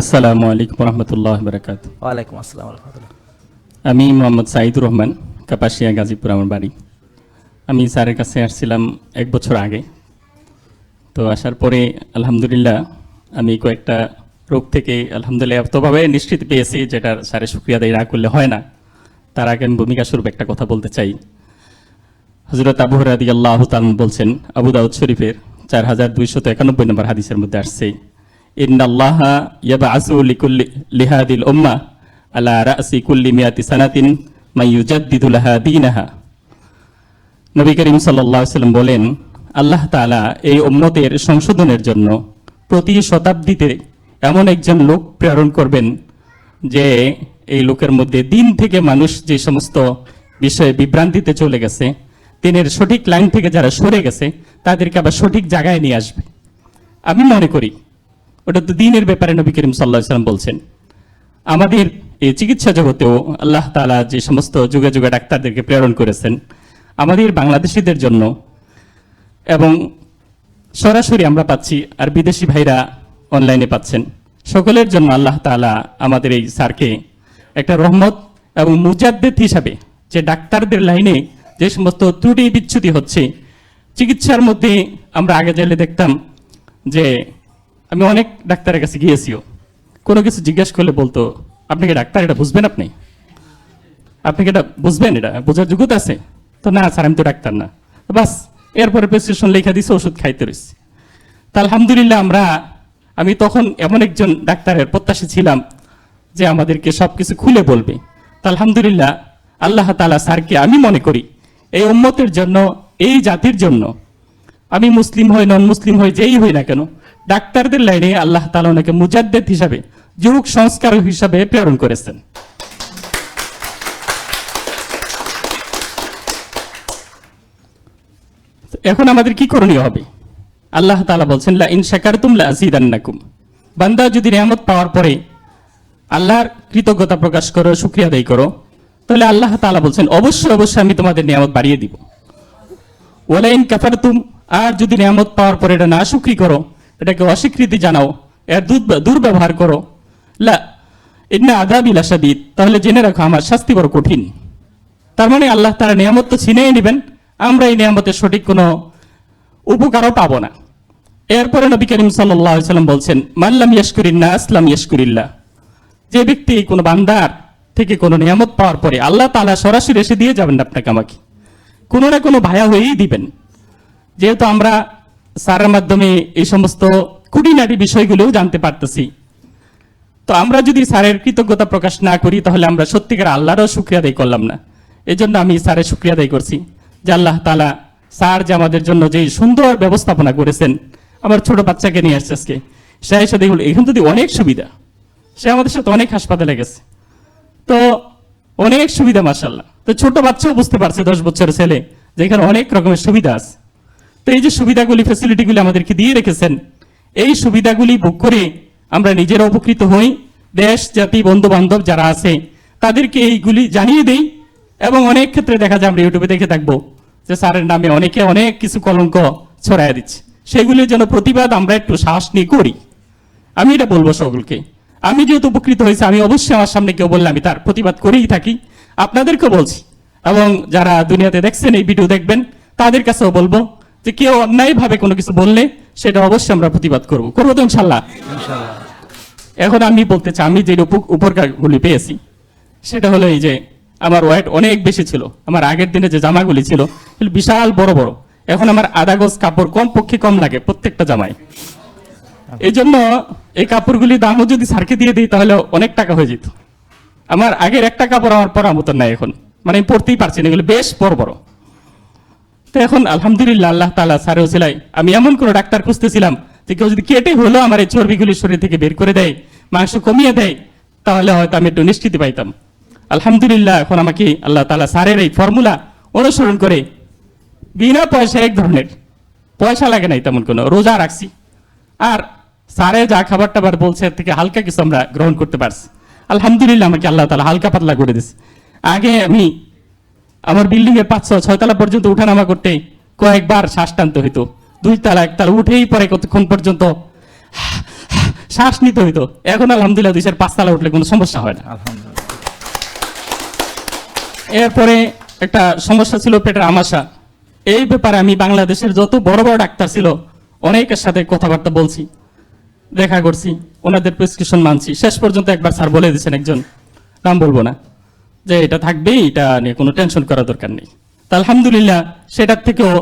আসসালামু আলাইকুম রহমতুল্লাহ বারাকাত ওয়ালাইকুম আসসালাম রহমতুল্লাহ আমি মোহাম্মদ সাইদুর রহমান কাপাসিয়া গাজীপুর আমার বাড়ি। আমি স্যারের কাছে আসছিলাম এক বছর আগে। তো আসার পরে আলহামদুলিল্লাহ আমি কয়েকটা রোগ থেকে আলহামদুলিল্লাহ এতভাবে নিশ্চিত পেয়েছি যেটার স্যারের শুক্রিয়া দেয় না করলে হয় না। তার আগে আমি ভূমিকা স্বরূপ একটা কথা বলতে চাই। হজরত আবু হরাদি আল্লাহ তালন বলছেন আবু দাউদ শরীফের চার হাজার দুইশত একানব্বই নম্বর হাদিসের মধ্যে আসছে ইন্নাল্লাহ ইয়াবআসু লিকুল্লি লিহাদিল উম্মাহ আলা রাসি কুল্লি মিয়াতি সানাতিন মাইয়ুজাদ্দিদু লাহা দীনাহা নবী করিম আলাইহি সাল্লাম বলেন, আল্লাহ তাআলা এই উম্মতের সংশোধনের জন্য প্রতি শতাব্দীতে এমন একজন লোক প্রেরণ করবেন যে এই লোকের মধ্যে দিন থেকে মানুষ যে সমস্ত বিষয়ে বিভ্রান্তিতে চলে গেছে, দিনের সঠিক লাইন থেকে যারা সরে গেছে, তাদেরকে আবার সঠিক জায়গায় নিয়ে আসবে। আমি মনে করি ওটা তো দিনের ব্যাপারে নবী করিম সাল্লাহ সাল্লাম বলছেন। আমাদের এই চিকিৎসা জগতেও আল্লাহ তাআলা যে সমস্ত যুগে যুগে ডাক্তারদেরকে প্রেরণ করেছেন, আমাদের বাংলাদেশিদের জন্য এবং সরাসরি আমরা পাচ্ছি আর বিদেশি ভাইরা অনলাইনে পাচ্ছেন। সকলের জন্য আল্লাহ তাআলা আমাদের এই স্যারকে একটা রহমত এবং মুজাদ্দেদ হিসাবে যে ডাক্তারদের লাইনে যে সমস্ত ত্রুটি বিচ্যুতি হচ্ছে, চিকিৎসার মধ্যে আমরা আগে চাইলে দেখতাম যে আমি অনেক ডাক্তারের কাছে গিয়েছিও। কোনো কিছু জিজ্ঞেস করলে বলতো, আপনি কি ডাক্তার? এটা বুঝবেন আপনি? আপনি কি এটা বুঝবেন? এটা বোঝার যোগ্যতা আছে? তো না স্যার, আমি তো ডাক্তার না। বাস, এরপরে প্রেসক্রিপশন লেখা দিছে, ওষুধ খাইতে রয়েছে তা আলহামদুলিল্লাহ আমরা, আমি তখন এমন একজন ডাক্তারের প্রত্যাশী ছিলাম যে আমাদেরকে সব কিছু খুলে বলবে। তা আলহামদুলিল্লাহ, আল্লাহ তালা স্যারকে আমি মনে করি, এই উম্মতের জন্য, এই জাতির জন্য, আমি মুসলিম হই নন মুসলিম হই, যেই হই না কেন ডাক্তারদের লাইনে আল্লাহ তালা ওনাকে মুজাদ্দেদ হিসাবে যুগ সংস্কার হিসাবে প্রেরণ করেছেন। এখন আমাদের কি করণীয় হবে? আল্লাহ তাআলা বলছেন লা ইন শাকারতুম লা আযীদান্নাকুম বান্দা যদি নিয়ামত পাওয়ার পরে আল্লাহর কৃতজ্ঞতা প্রকাশ করো, শুকরিয়া আদায় করো, তাহলে আল্লাহ তাআলা বলছেন, অবশ্যই অবশ্যই আমি তোমাদের নিয়ামত বাড়িয়ে দিব। ওয়ালা ইন কাফারতুম, আর যদি নিয়ামত পাওয়ার পরে এটা না শুকরি করো এটাকে অস্বীকৃতি জানাও, এর দুর- দুর্ব্যবহার করো। লা, ইন্না আদাবি লাশাদীদ, তাহলে জেনে রাখো আমার শাস্তি বড় কঠিন। তার মানে আল্লাহ তারা নিয়ামত তো ছিনিয়ে নেবেন, আমরা এই নিয়ামতের সঠিক কোনো উপকারও পাবো না। এরপরে নবী করিম সাল্লাম বলছেন মাল্লাম ইয়াসকুরিল্লা আসলাম ইয়াসকুরিল্লাহ যে ব্যক্তি কোনো বান্দার থেকে কোনো নিয়ামত পাওয়ার পরে আল্লাহ তাআলা সরাসরি এসে দিয়ে যাবেন আপনাকে আমাকে। কোনো না কোনো ভায়া হয়েই দিবেন। যেহেতু আমরা স্যারের মাধ্যমে এই সমস্ত খুঁটিনাটি বিষয়গুলোও জানতে পারতেছি। তো আমরা যদি স্যারের কৃতজ্ঞতা প্রকাশ না করি, তাহলে আমরা সত্যিকার আল্লাহরও শুক্রিয়া আদায় করলাম না। এই জন্য আমি স্যারের শুক্রিয়া আদায় করছি। যে আল্লাহ তালা স্যার যে আমাদের জন্য যে সুন্দর ব্যবস্থাপনা করেছেন, আমার ছোট বাচ্চাকে নিয়ে আসছে আজকে। সে এসে দেখল এখানে যদি অনেক সুবিধা, সে আমাদের সাথে অনেক হাসপাতালে গেছে। তো অনেক সুবিধা মার্শাল্লাহ তো ছোট বাচ্চাও বুঝতে পারছে, দশ বছরের ছেলে, যে এখানে অনেক রকমের সুবিধা আছে। তো এই যে সুবিধাগুলি ফেসিলিটিগুলি আমাদেরকে দিয়ে রেখেছেন, এই সুবিধাগুলি বুক করে আমরা নিজেরা উপকৃত হই। দেশ, জাতি বন্ধু বান্ধব যারা আছে, তাদেরকে এইগুলি জানিয়ে দেই এবং অনেক ক্ষেত্রে দেখা যায় আমরা ইউটিউবে দেখে থাকব যে স্যারের নামে অনেকে অনেক কিছু কলঙ্ক ছড়াই দিচ্ছে। সেগুলির জন্য প্রতিবাদ আমরা একটু সাহস নিয়ে করি। আমি এটা বলব সকলকে। আমি যেহেতু উপকৃত হয়েছি, আমি অবশ্যই আমার সামনে কেউ বললে আমি তার প্রতিবাদ করেই থাকি। আপনাদেরকেও বলছি এবং যারা দুনিয়াতে দেখছেন, এই ভিডিও দেখবেন, তাদের কাছেও বলব যে কেউ অন্যায়ভাবে কোনো কিছু বললে সেটা অবশ্যই আমরা প্রতিবাদ করব। করব তো ইনশাল্লাহ। এখন আমি বলতে চাই আমি যে উপ- উপকারগুলি পেয়েছি সেটা হলো এই যে আমার ওয়েট অনেক বেশি ছিল। আমার আগের দিনে যে জামাগুলি ছিল বিশাল বড় বড়। এখন আমার আধা গজ কাপড় কম পক্ষে কম লাগে প্রত্যেকটা জামায়। এই জন্য এই কাপড়গুলি দামও যদি সারকে দিয়ে দিই তাহলে অনেক টাকা হয়ে যেত। আমার আগের একটা কাপড় আমার পরার মতন নাই এখন। মানে আমি পড়তেই পারছি না এগুলো বেশ বড় বড়। তো এখন আলহামদুলিল্লাহ আল্লাহ তালা সারে ওসিলাই আমি এমন কোনো ডাক্তার খুঁজতেছিলাম যে কেউ যদি কেটে হলো আমার এই চর্বিগুলি শরীর থেকে বের করে দেয়, মাংস কমিয়ে দেয়, তাহলে হয়তো আমি একটু নিশ্চিতি পাইতাম। আলহামদুলিল্লাহ এখন আমাকে আল্লাহ তালা সারের এই ফর্মুলা অনুসরণ করে বিনা পয়সা এক ধরনের পয়সা লাগে নাই তেমন কোনো, রোজা রাখছি। আর স্যারে যা খাবার টাবার বলছে, এর থেকে হালকা কিছু আমরা গ্রহণ করতে পারছি। আলহামদুলিল্লাহ আমাকে আল্লাহ তালা হালকা পাতলা করে দিছে আগে আমি আমার বিল্ডিং এর পাঁচশো ছয় তলা পর্যন্ত উঠানামা করতে কয়েকবার শ্বাস টানতে হইতো। দুই তালা এক তালা উঠেই পরে কতক্ষণ পর্যন্ত শ্বাস নিতে হইতো। এখন আলহামদুলিল্লাহ দুই চার পাঁচতলা উঠলে কোনো সমস্যা হয় না। এরপরে একটা সমস্যা ছিল পেটের আমাশা। এই ব্যাপারে আমি বাংলাদেশের যত বড় বড় ডাক্তার ছিল অনেকের সাথে কথাবার্তা বলছি দেখা করছি ওনাদের প্রেসক্রিপশন মানছি। শেষ পর্যন্ত একবার স্যার বলে দিয়েছেন একজন। নাম বলব না। যে এটা থাকবেই, এটা নিয়ে কোনো টেনশন করা দরকার নেই। তা আলহামদুলিল্লাহ, সেটার থেকেও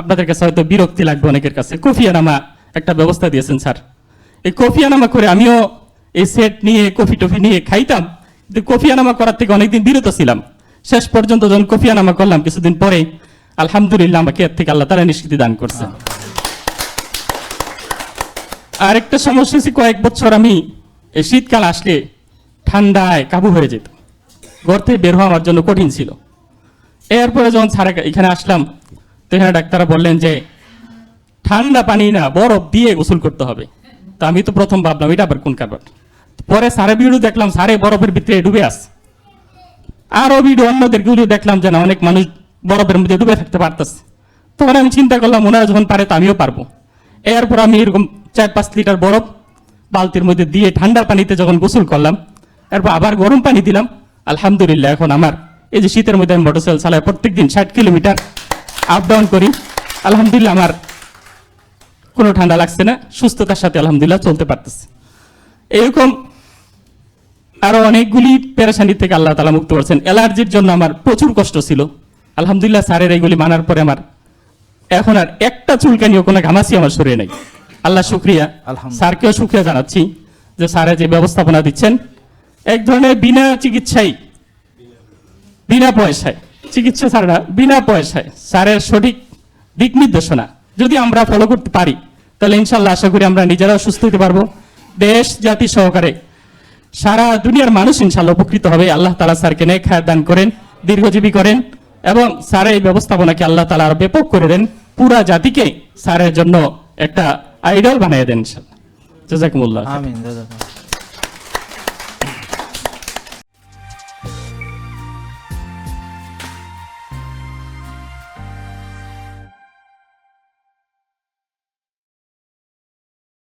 আপনাদের কাছে হয়তো বিরক্তি লাগবে অনেকের কাছে। কফিয়ানামা একটা ব্যবস্থা দিয়েছেন, স্যার। এই কফিয়ানামা করে আমিও এই সেট নিয়ে, কফি টফি নিয়ে খাইতাম, কিন্তু কফিয়ানামা করার থেকে অনেকদিন বিরত ছিলাম। শেষ পর্যন্ত যখন কফিয়ানামা করলাম, কিছুদিন পরে আলহামদুলিল্লাহ আমাকে এর থেকে আল্লাহ তারা নিষ্কৃতি দান করছে আরেকটা সমস্যা হচ্ছে কয়েক বছর আমি এই শীতকাল আসলে ঠান্ডায় কাবু হয়ে যেত ঘর থেকে বের হওয়া আমার জন্য কঠিন ছিল। এরপরে যখন ছাড়া এখানে আসলাম, তো এখানে ডাক্তাররা বললেন যে, ঠান্ডা পানি না, বরফ দিয়ে গোসল করতে হবে। তো আমি তো প্রথম ভাবলাম, এটা আবার কোন কারবার? পরে সারে ভিডিও দেখলাম সারে বরফের ভিতরে ডুবে আস। আরও ভিডিও অন্যদের ভিডিও দেখলাম যে, না, অনেক মানুষ বরফের মধ্যে ডুবে থাকতে পারতেছে। তখন আমি চিন্তা করলাম, ওনারা যখন পারে তো আমিও পারব। এরপর আমি এরকম চার পাঁচ লিটার বরফ বালতির মধ্যে দিয়ে ঠান্ডা পানিতে যখন গোসল করলাম, এরপর আবার গরম পানি দিলাম আলহামদুলিল্লাহ এখন আমার এই যে শীতের মধ্যে আমি মোটরসাইকেল চালাই প্রত্যেক দিন ষাট কিলোমিটার আপ ডাউন করি। আলহামদুলিল্লাহ আমার কোনো ঠান্ডা লাগছে না সুস্থতার সাথে আলহামদুলিল্লাহ চলতে পারতেছে। এরকম আরও অনেকগুলি পেরেশানি থেকে আল্লাহ তালা মুক্ত করছেন। অ্যালার্জির জন্য আমার প্রচুর কষ্ট ছিল। আলহামদুলিল্লাহ স্যারের এইগুলি মানার পরে আমার এখন আর একটা চুলকানিও কোনো ঘামাসি আমার শরীরে নেই। আল্লাহ শুক্রিয়া। স্যারকেও শুক্রিয়া জানাচ্ছি যে স্যারে যে ব্যবস্থাপনা দিচ্ছেন এক ধরনের বিনা চিকিৎসায় বিনা পয়সায়। চিকিৎসা ছাড়া বিনা পয়সায়। স্যারের সঠিক দিক নির্দেশনা। যদি আমরা ফলো করতে পারি, তাহলে ইনশাল্লাহ আশা করি আমরা নিজেরাও সুস্থ হতে পারব। দেশ, জাতি সহকারে সারা দুনিয়ার মানুষ ইনশাল্লাহ উপকৃত হবে। আল্লাহ তালা স্যারকে নেক হায়াত দান করেন, দীর্ঘজীবী করেন এবং স্যারের এই ব্যবস্থাপনাকে আল্লাহ তালা আরও ব্যাপক করে দেন। পুরা জাতিকে স্যারের জন্য একটা আইডল বানিয়ে দেন ইনশাল্লাহ জাজাকুমুল্লাহ।